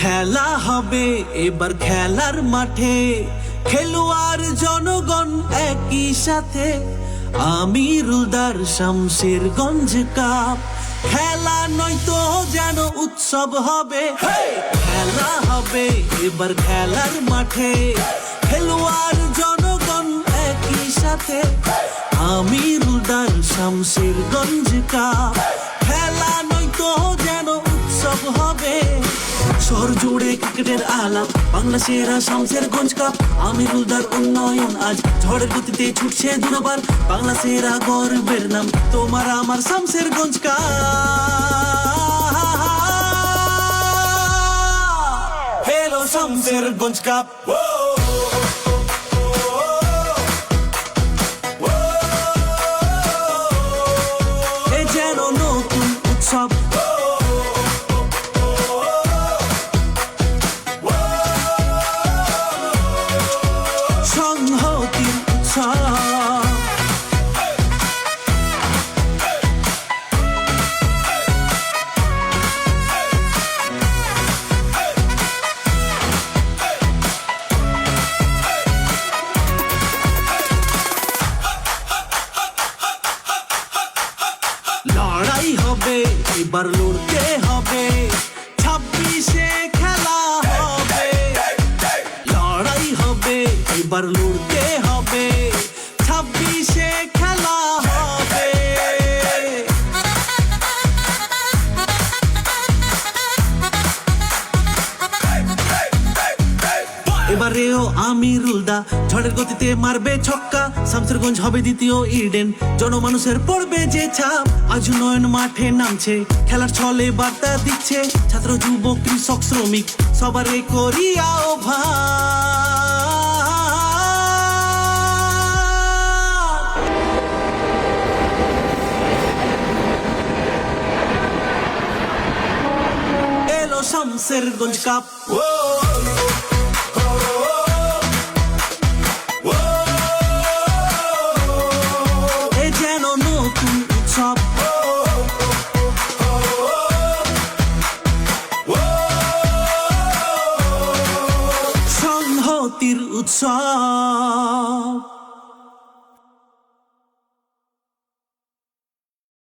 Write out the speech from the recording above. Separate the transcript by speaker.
Speaker 1: খেলা হবে এবার খেলার মাঠে। খেলোয়াড় জনগণ একই সাথে। আমি রুলদার শামশের গঞ্জ কাপ। খেলা নয়তো যেন উৎসব হবে। খেলা হবে এবার খেলার মাঠে। খেলোয়াড় জনগণ একই সাথে। আমি রুলদার শামশের গঞ্জ কাপ। খেলা নয়তো যেন উৎসব হবে। শহর জুড়ে ক্রিকেটের আলাপ। বাংলা সেরা শামসের গঞ্জ কাপ। আমিরুলদার উন্নয়ন আজ ঝড়ের গতিতে ছুটছে দুরবার। বাংলা সেরা গর্বের নাম, তোমার আমার শামসের গঞ্জ কাপ। হেলো শামসের গঞ্জ কাপ। সংহতির উৎসব লড়াই হবে এবার লড়তে হবে ছাব্বিশে খেলা হবে লড়াই হবে এবার ছাব্বিশে খেলা হবে। এবারেও মারবে ছক্কা। শামসেরগঞ্জ হবে দ্বিতীয় ইডেন। জনমানুষের পড়বে যে ছাপ। আজ নয়ন মাঠে নামছে। খেলার ছলে বার্তা দিচ্ছে ছাত্র, যুবক, কৃষক, শ্রমিক। সবারে করিয়াও ভাই এলো শামসের গঞ্জ কাপ এ যেন উৎসব